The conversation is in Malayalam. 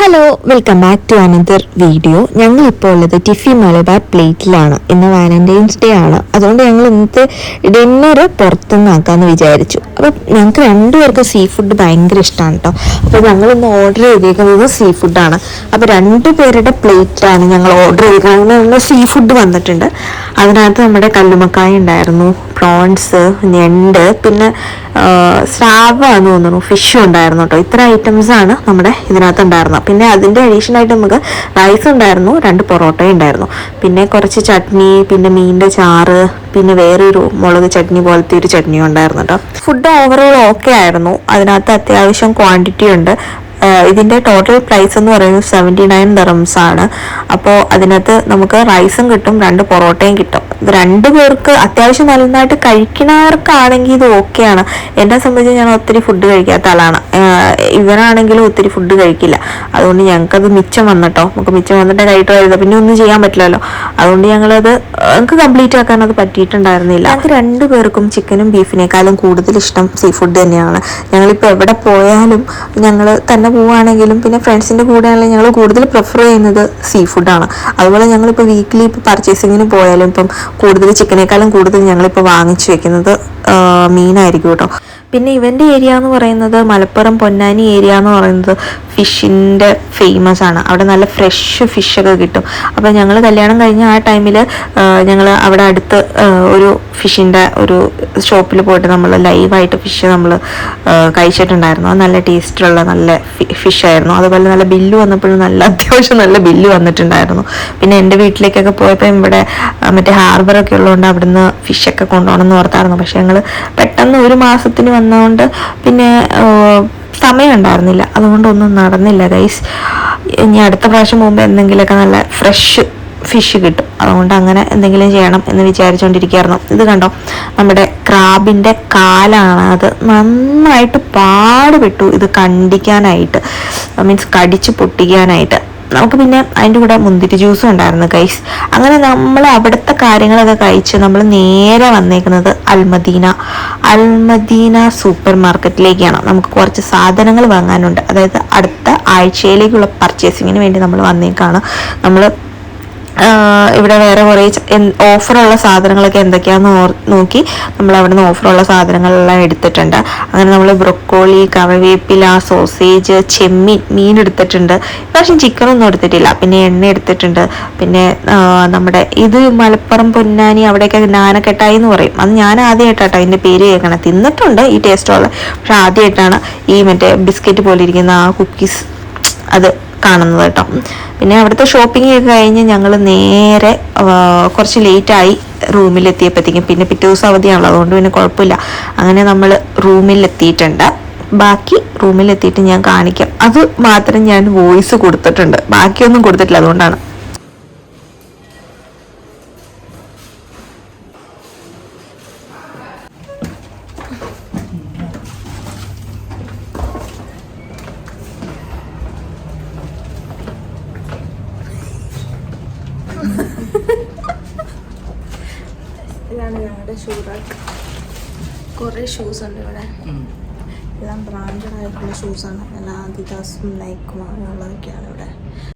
Hello welcome back to another video ഞങ്ങൾ ഇപ്പോൾ ഉള്ളത് ടിഫി മലബാർ പ്ലേറ്റിലാണ് ഇന്ന് വാലന്റൈൻസ് ഡേ ആണ്. അതുകൊണ്ട് ഞങ്ങൾ ഇന്നത്തെ ഡിന്നർ പുറത്തുനിന്നാക്കാമെന്ന് വിചാരിച്ചു. അപ്പം ഞങ്ങൾക്ക് രണ്ടുപേർക്കും സീ ഫുഡ് ഭയങ്കര ഇഷ്ടമാണ് കേട്ടോ അപ്പോൾ ഞങ്ങൾ ഇന്ന് ഓർഡർ ചെയ്തേക്കുന്നത് സീ ഫുഡാണ് അപ്പോൾ രണ്ട് പേരുടെ പ്ലേറ്റിലാണ് ഞങ്ങൾ ഓർഡർ ചെയ്തിരിക്കുന്നത് അങ്ങനെ സീ ഫുഡ് വന്നിട്ടുണ്ട്. അതിനകത്ത് നമ്മുടെ കല്ലുമക്കായ ഉണ്ടായിരുന്നു. പ്രോൺസ് ഞണ്ട് പിന്നെ സ്രാവ് എന്ന് തോന്നുന്നു ഫിഷും ഉണ്ടായിരുന്നു കേട്ടോ. ഇത്ര ഐറ്റംസ് ആണ് നമ്മുടെ ഇതിനകത്ത് ഉണ്ടായിരുന്നത്. പിന്നെ അതിന്റെ അഡീഷണൽ ആയിട്ട് നമുക്ക് റൈസ് ഉണ്ടായിരുന്നു രണ്ട് പൊറോട്ട ഉണ്ടായിരുന്നു. പിന്നെ കുറച്ച് ചട്നി പിന്നെ മീനിന്റെ ചാറ് പിന്നെ വേറൊരു മുളക് ചട്നി പോലത്തെ ഒരു ചട്നിയും ഉണ്ടായിരുന്നു കേട്ടോ. ഫുഡ് ഓവറോൾ ഓക്കെ ആയിരുന്നു. അതിനകത്ത് അത്യാവശ്യം ക്വാണ്ടിറ്റി ഉണ്ട്. ആഹ് ഇതിന്റെ ടോട്ടൽ പ്രൈസ് എന്ന് പറയുന്നത് സെവന്റി നയൻ ദറംസ് ആണ്. അപ്പോൾ അതിനകത്ത് നമുക്ക് റൈസും കിട്ടും രണ്ട് പൊറോട്ടയും കിട്ടും. രണ്ട് പേർക്ക് അത്യാവശ്യം നല്ലതായിട്ട് കഴിക്കുന്നവർക്കാണെങ്കിൽ ഇത് ഓക്കെയാണ് എന്നെ സംബന്ധിച്ച് ഞാൻ ഒത്തിരി ഫുഡ് കഴിക്കാത്ത ആളാണ്. ഇവനാണെങ്കിലും ഒത്തിരി ഫുഡ് കഴിക്കില്ല. അതുകൊണ്ട് ഞങ്ങൾക്കത് മിച്ചം വന്നിട്ടോ? നമുക്ക് മിച്ചം വന്നിട്ട് കഴിട്ട് വരുന്നത് പിന്നെ ഒന്നും ചെയ്യാൻ പറ്റില്ലല്ലോ. അതുകൊണ്ട് ഞങ്ങളത് ഞങ്ങൾക്ക് കംപ്ലീറ്റ് ആക്കാൻ അത് പറ്റിയിട്ടുണ്ടായിരുന്നില്ല. ഞങ്ങൾക്ക് രണ്ടു പേർക്കും ചിക്കനും ബീഫിനേക്കാളും കൂടുതൽ ഇഷ്ടം സീ ഫുഡ് തന്നെയാണ്. ഞങ്ങളിപ്പോൾ എവിടെ പോയാലും ഞങ്ങൾ തന്നെ പോവുകയാണെങ്കിലും പിന്നെ ഫ്രണ്ട്സിന്റെ കൂടെ ആണെങ്കിലും ഞങ്ങൾ കൂടുതൽ പ്രിഫർ ചെയ്യുന്നത് സീ ഫുഡാണ് അതുപോലെ ഞങ്ങളിപ്പോൾ വീക്കിലി ഇപ്പോൾ പർച്ചേസിങ്ങിന് പോയാലും ഇപ്പം കൂടുതൽ ചിക്കനേക്കാളും കൂടുതൽ ഞങ്ങളിപ്പോൾ വാങ്ങിച്ചു വെക്കുന്നത് മീനായിരിക്കും കേട്ടോ. പിന്നെ ഇവന്റെ ഏരിയ എന്ന് പറയുന്നത് മലപ്പുറം പൊന്നാനി ഏരിയ എന്ന് പറയുന്നത് ഫിഷിന്റെ ഫേമസ് ആണ്. അവിടെ നല്ല ഫ്രഷ് ഫിഷൊക്കെ കിട്ടും. അപ്പോൾ ഞങ്ങൾ കല്യാണം കഴിഞ്ഞ ആ ടൈമിൽ ഞങ്ങൾ അവിടെ അടുത്ത് ഒരു ഫിഷിന്റെ ഒരു ഷോപ്പിൽ പോയിട്ട് നമ്മൾ ലൈവായിട്ട് ഫിഷ് നമ്മൾ കഴിച്ചിട്ടുണ്ടായിരുന്നു. നല്ല ടേസ്റ്റുള്ള നല്ല ഫിഷായിരുന്നു അതുപോലെ നല്ല ബില്ല് വന്നപ്പോഴും നല്ല അത്യാവശ്യം നല്ല ബില്ല് വന്നിട്ടുണ്ടായിരുന്നു. പിന്നെ എന്റെ വീട്ടിലേക്കൊക്കെ പോയപ്പോൾ ഇവിടെ മറ്റേ ഹാർബറൊക്കെ ഉള്ളതുകൊണ്ട് അവിടുന്ന് ഫിഷൊക്കെ കൊണ്ടുപോകണം എന്ന് ഓർത്തായിരുന്നു. പക്ഷേ ഞങ്ങൾ പെട്ടെന്ന് ഒരു മാസത്തിന് വന്നതുകൊണ്ട് പിന്നെ സമയം ഉണ്ടായിരുന്നില്ല അതുകൊണ്ടൊന്നും നടന്നില്ല ഗൈസ് ഇനി അടുത്ത പ്രാവശ്യം പോകുമ്പോൾ എന്തെങ്കിലുമൊക്കെ നല്ല ഫ്രഷ് ഫിഷ് കിട്ടും. അതുകൊണ്ട് അങ്ങനെ എന്തെങ്കിലും ചെയ്യണം എന്ന് വിചാരിച്ചുകൊണ്ടിരിക്കുകയായിരുന്നു ഇത് കണ്ടോ? നമ്മുടെ ക്രാബിന്റെ കാലാണ് അത് നന്നായിട്ട് പാടുപെട്ടു ഇത് കണ്ടിക്കാനായിട്ട്. മീൻസ് കടിച്ച് പൊട്ടിക്കാനായിട്ട്. നമുക്ക് പിന്നെ അതിന്റെ കൂടെ മുന്തിരി ജ്യൂസും ഉണ്ടായിരുന്നു കൈസ് അങ്ങനെ നമ്മൾ അവിടുത്തെ കാര്യങ്ങളൊക്കെ കഴിച്ച് നമ്മൾ നേരെ വന്നേക്കുന്നത് അൽമദീന. അൽമദീന സൂപ്പർ മാർക്കറ്റിലേക്കാണ്. നമുക്ക് കുറച്ച് സാധനങ്ങൾ വാങ്ങാനുണ്ട്. അതായത് അടുത്ത ആഴ്ചയിലേക്കുള്ള പർച്ചേസിങ്ങിന് വേണ്ടി നമ്മൾ വന്നേക്കാണ്. നമ്മൾ ഇവിടെ വേറെ കുറേ ഓഫറുള്ള സാധനങ്ങളൊക്കെ എന്തൊക്കെയാണെന്ന് നോക്കി നമ്മൾ അവിടെ നിന്ന് ഓഫറുള്ള സാധനങ്ങളെല്ലാം എടുത്തിട്ടുണ്ട്. അങ്ങനെ നമ്മൾ ബ്രൊക്കോളി കവവേപ്പില സോസേജ് ചെമ്മീൻ മീൻ എടുത്തിട്ടുണ്ട്. പക്ഷേ ചിക്കനൊന്നും എടുത്തിട്ടില്ല. പിന്നെ എണ്ണ എടുത്തിട്ടുണ്ട്. പിന്നെ നമ്മുടെ ഇത് മലപ്പുറം പൊന്നാനി അവിടെയൊക്കെ നാനക്കെട്ടായി എന്ന് പറയും. അത് ഞാൻ ആദ്യമായിട്ടാട്ടോ അതിന്റെ പേര് കേൾക്കണം. തിന്നിട്ടുണ്ട് ഈ ടേസ്റ്റുള്ള പക്ഷെ ആദ്യമായിട്ടാണ് ഈ മറ്റേ ബിസ്ക്കറ്റ് പോലെ ഇരിക്കുന്ന ആ കുക്കീസ് അത് കാണുന്നത് കേട്ടോ. പിന്നെ അവിടുത്തെ ഷോപ്പിംഗ് ഒക്കെ കഴിഞ്ഞ് ഞങ്ങൾ നേരെ കുറച്ച് ലേറ്റായി റൂമിലെത്തിയപ്പോഴത്തേക്കും പിന്നെ പിറ്റേ ദിവസം അവധിയാണല്ലോ അതുകൊണ്ട് പിന്നെ കുഴപ്പമില്ല. അങ്ങനെ നമ്മൾ റൂമിലെത്തിയിട്ടുണ്ട്. ബാക്കി റൂമിലെത്തിയിട്ട് ഞാൻ കാണിക്കാം. അത് മാത്രം ഞാൻ വോയിസ് കൊടുത്തിട്ടുണ്ട്. ബാക്കിയൊന്നും കൊടുത്തിട്ടില്ല അതുകൊണ്ടാണ്. ഇതാണ് ഞങ്ങളുടെ ഷൂ റാക്ക് കുറേ ഷൂസ് ഉണ്ട് ഇവിടെ. എല്ലാം ബ്രാൻഡഡ് ആയിട്ടുള്ള ഷൂസാണ് എല്ലാ ആദിദാസും നൈക്കും അങ്ങനെയുള്ളതൊക്കെയാണ് ഇവിടെ.